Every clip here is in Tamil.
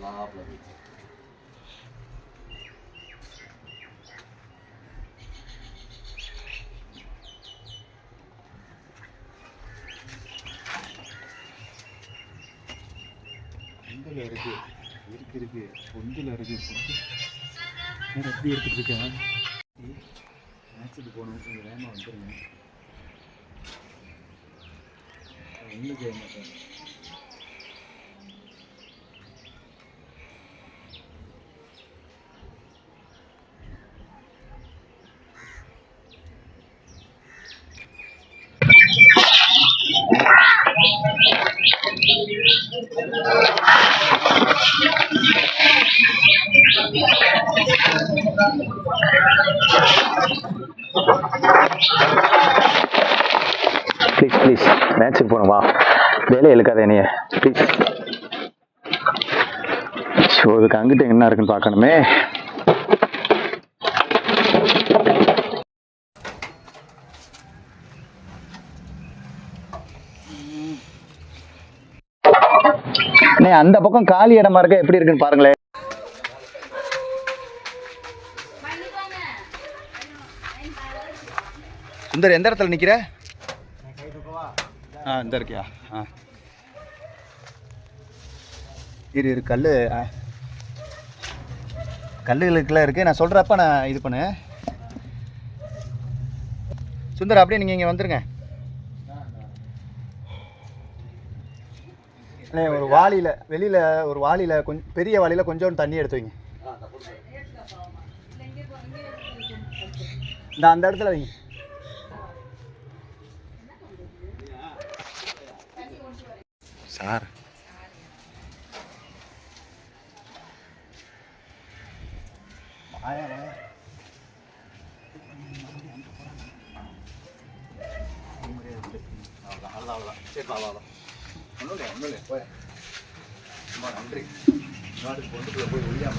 లోపల பொந்தில் இருக்கு? இருக்கு இருக்கு. பொந்தில் இருக்கு. பொந்து எப்படி எடுத்துட்டு இருக்கேன் மேட்ச்சுக்கு போகணும். கொஞ்சம் வேகமாக வந்துடுங்க ஒன்றும் செய்ய மாட்டேன் ப்ளீஸ் ப்ளீஸ் மேட்ச்சுக்கு போகணுமா வா. வேலையை இழுக்காத என்னைய. ப்ளீஸ் ஸோ இதுக்கு அங்கிட்ட என்ன இருக்குன்னு பார்க்கணுமே. அந்த பக்கம் காலி இடமா இருக்க? எப்படி இருக்குன்னு பாருங்களேன் சுந்தர் எந்த இடத்துல நிற்கிற ஆ இந்த இருக்கியா? ஆ. இரு இரு கல் கல்லுகளுக்கெல்லாம் இருக்குது நான் சொல்கிறப்ப நான் இது பண்ணு. சுந்தர் அப்படியே நீங்கள் இங்கே வந்துருங்க. அண்ணே ஒரு வாளியில் வெளியில் ஒரு வாளியில் கொஞ்சம் பெரிய வாளியில் கொஞ்சோண்டு தண்ணி எடுத்து வைங்க. இந்த அந்த இடத்துல வைங்க. சார் நன்றி நாட்டுக்கு பொண்ணுக்குள்ள போய் ஒழியாம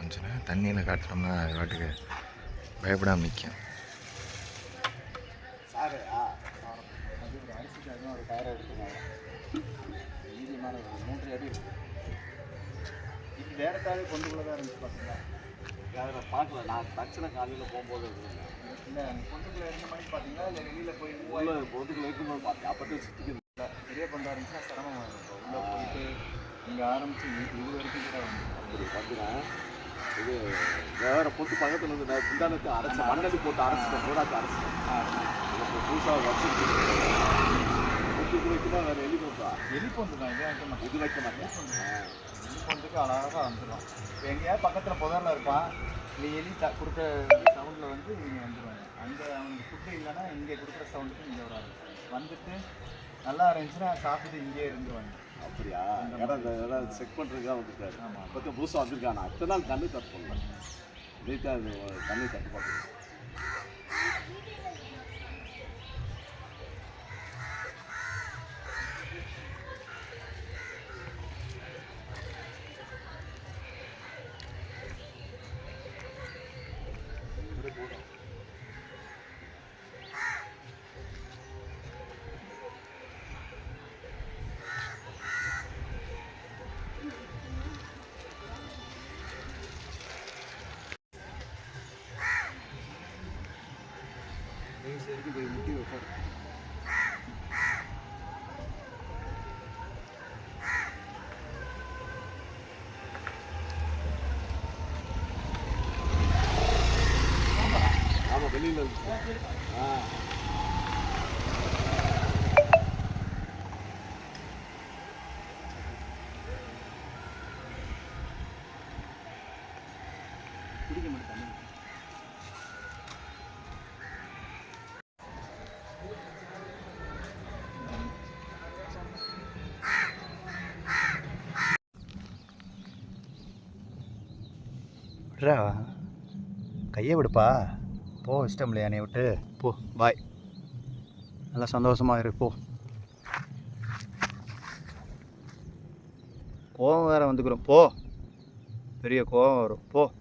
எடுத்துங்க மீதியமான ஒரு மூன்று அடி இருக்கு. இது டேரக்டாகவே கொண்டுக்குள்ளே தான் இருந்துச்சு பார்த்தீங்களா அதை பார்க்கல. நான் தட்சண காலையில் போகும்போது இல்லை. கொண்டுக்குள்ளே இருந்த மாதிரி பார்த்தீங்களா இல்லை வெளியில் போய் உள்ள பொதுக்குள்ள இருக்கும்போது பார்த்தேன் அப்போ தான் சுற்றிக்கு இல்லை பெரிய பண்டா இருந்துச்சுன்னா சிரமமாக இருக்கும். உள்ளே போயிட்டு இங்கே ஆரம்பித்து இது வரைக்கும் கூட வந்து அப்படி வந்துடுறேன் இது வேற பொட்டு பக்கத்தில் இருந்து நான் பிந்தானத்தை அரைச்சி மண்ணடி போட்டு அரைச்சிட்டேன் கூடாக்கு அரைச்சிட்டேன் இப்போ புதுசாக வச்சுருக்கு. பொட்டுக்கு வைக்கணும் வேறு எலி போட்டா. எலி பொந்து தான் இதே வைக்க மாட்டேன். இது வைக்க மாட்டேன். எலி பொந்துக்கு அழகாக வந்துடும் இப்போ எங்கேயாவது பக்கத்தில் புதரில் இருப்பான். நீ எலி த கொடுக்குற சவுண்டில் வந்து இங்கே வந்துடுவாங்க அங்கே அவனுக்கு ஃபுட்டு இல்லைன்னா இங்கே கொடுக்குற சவுண்டுக்கு இங்கே வராது. வந்துட்டு நல்லா இருந்துச்சுன்னா சாப்பிட்டு இங்கேயே இருந்துருவாங்க. அப்படியா? இடம் இடம் செக் பண்ணுறதுக்காக வந்துட்டாரு. இப்போ புதுசாக வந்திருக்கான்? நான் அத்தனை நாள் தண்ணி தப்பு பண்ணல அது தண்ணி தட்டுப்பாடு. சரிக்கு போய் முட்டி வைப்பார். ஆமாம் வெளியில் ஆ. குடிக்க மாட்டேன் விட்றா? கையை விடுப்பா. போ இஷ்டம் இல்லையா என்னை விட்டு? போ பாய் நல்லா சந்தோஷமாக இரு போ. கோவம் வேறு வந்துக்கிறோம். போ. பெரிய கோவம் வரும். போ.